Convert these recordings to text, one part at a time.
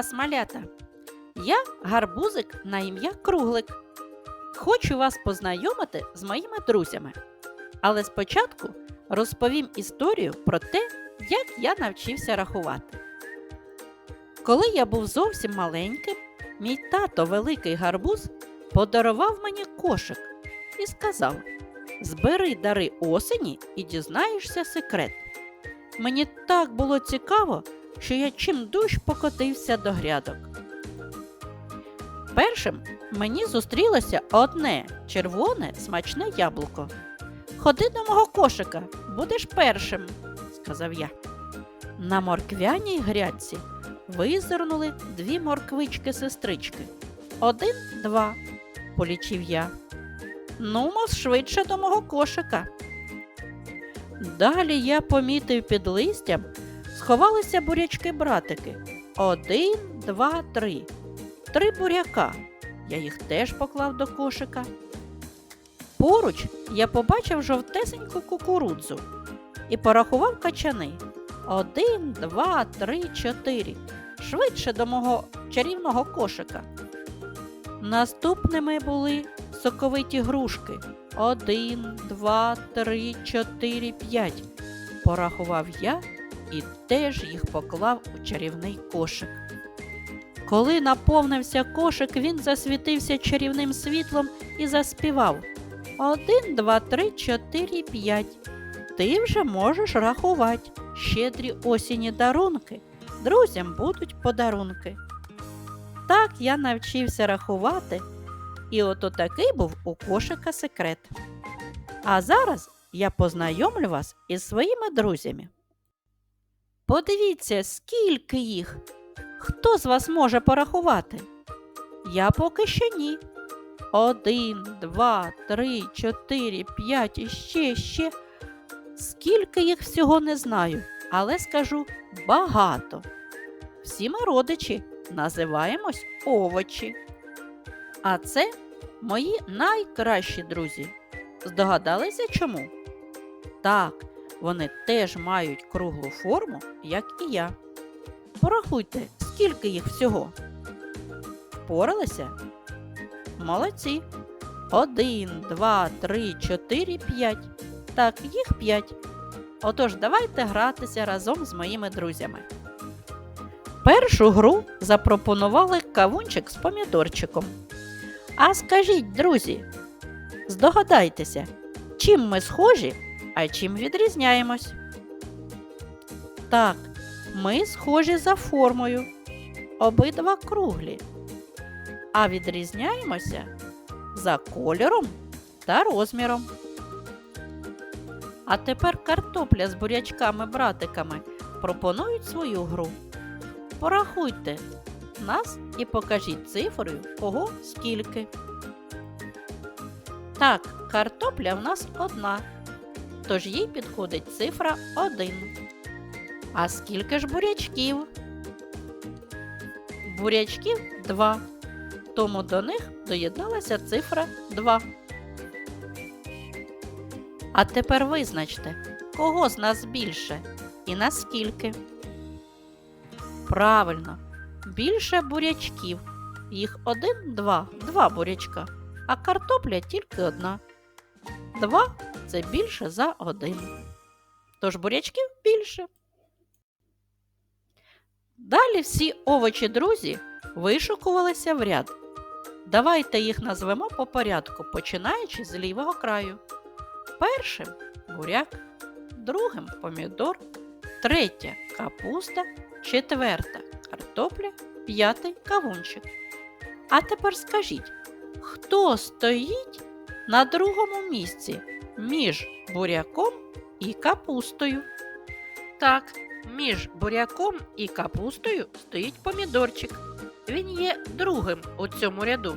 вас, малята! Я гарбузик на ім'я Круглик. Хочу вас познайомити з моїми друзями. Але спочатку розповім історію про те, як я навчився рахувати. Коли я був зовсім маленьким, мій тато великий гарбуз подарував мені кошик і сказав: Збери дари осені і дізнаєшся секрет. Мені так було цікаво, що я чим дощ покотився до грядок. Першим мені зустрілося одне червоне смачне яблуко. Ходи до мого кошика, будеш першим, сказав я. На морквяній грядці визирнули дві морквички-сестрички. Один, два, полічив я. Нумо швидше до мого кошика. Далі я помітив під листям, сховалися бурячки-братики. Один, два, три. Три буряка. Я їх теж поклав до кошика. Поруч я побачив жовтесеньку кукурудзу і порахував качани. Один, два, три, чотири. Швидше до мого чарівного кошика. Наступними були соковиті грушки. Один, два, три, чотири, п'ять. Порахував я і теж їх поклав у чарівний кошик. Коли наповнився кошик, він засвітився чарівним світлом і заспівав Один, два, три, чотири, п'ять. Ти вже можеш рахувати. Щедрі осінні дарунки. Друзям будуть подарунки. Так я навчився рахувати, і ото такий був у кошика секрет. А зараз я познайомлю вас із своїми друзями. Подивіться, скільки їх. Хто з вас може порахувати? Я поки що ні. Один, два, три, чотири, п'ять і ще, ще. Скільки їх всього не знаю, але скажу багато. Всі ми родичі називаємось овочі. А це мої найкращі друзі. Здогадалися чому? Так, вони теж мають круглу форму, як і я. Порахуйте, скільки їх всього. Впоралися? Молодці. Один, два, три, чотири, п'ять. Так, їх п'ять. Отож, давайте гратися разом з моїми друзями. Першу гру запропонували кавунчик з помідорчиком. А скажіть, друзі, здогадайтеся, чим ми схожі, а чим відрізняємось? Так, ми схожі за формою, обидва круглі, а відрізняємося за кольором та розміром. А тепер картопля з бурячками-братиками пропонують свою гру. Порахуйте нас і покажіть цифрою, кого скільки. Так, картопля в нас одна, тож їй підходить цифра 1. А скільки ж бурячків? Бурячків 2, тому до них доєдналася цифра 2. А тепер визначте, кого з нас більше і наскільки. Правильно, більше бурячків. Їх один, два, два бурячка, а картопля тільки одна. Два це більше за один. Тож бурячків більше. Далі всі овочі друзі вишукувалися в ряд. Давайте їх назвемо по порядку, починаючи з лівого краю. Першим буряк, другим помідор, третя капуста, четверта картопля, п'ятий кавунчик. А тепер скажіть, хто стоїть на другому місці між буряком і капустою? Так, між буряком і капустою стоїть помідорчик. Він є другим у цьому ряду.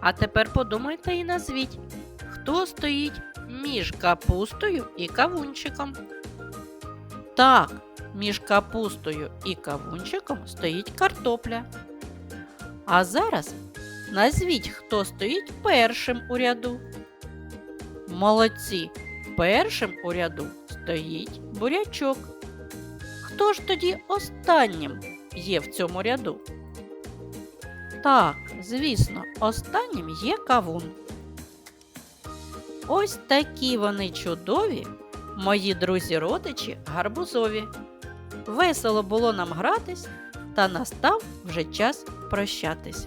А тепер подумайте і назвіть, хто стоїть між капустою і кавунчиком. Так, між капустою і кавунчиком стоїть картопля. А зараз назвіть, хто стоїть першим у ряду. Молодці. Першим у ряду стоїть бурячок. Хто ж тоді останнім є в цьому ряду? Так, звісно, останнім є кавун. Ось такі вони чудові, мої друзі-родичі гарбузові. Весело було нам гратись, та настав вже час прощатись.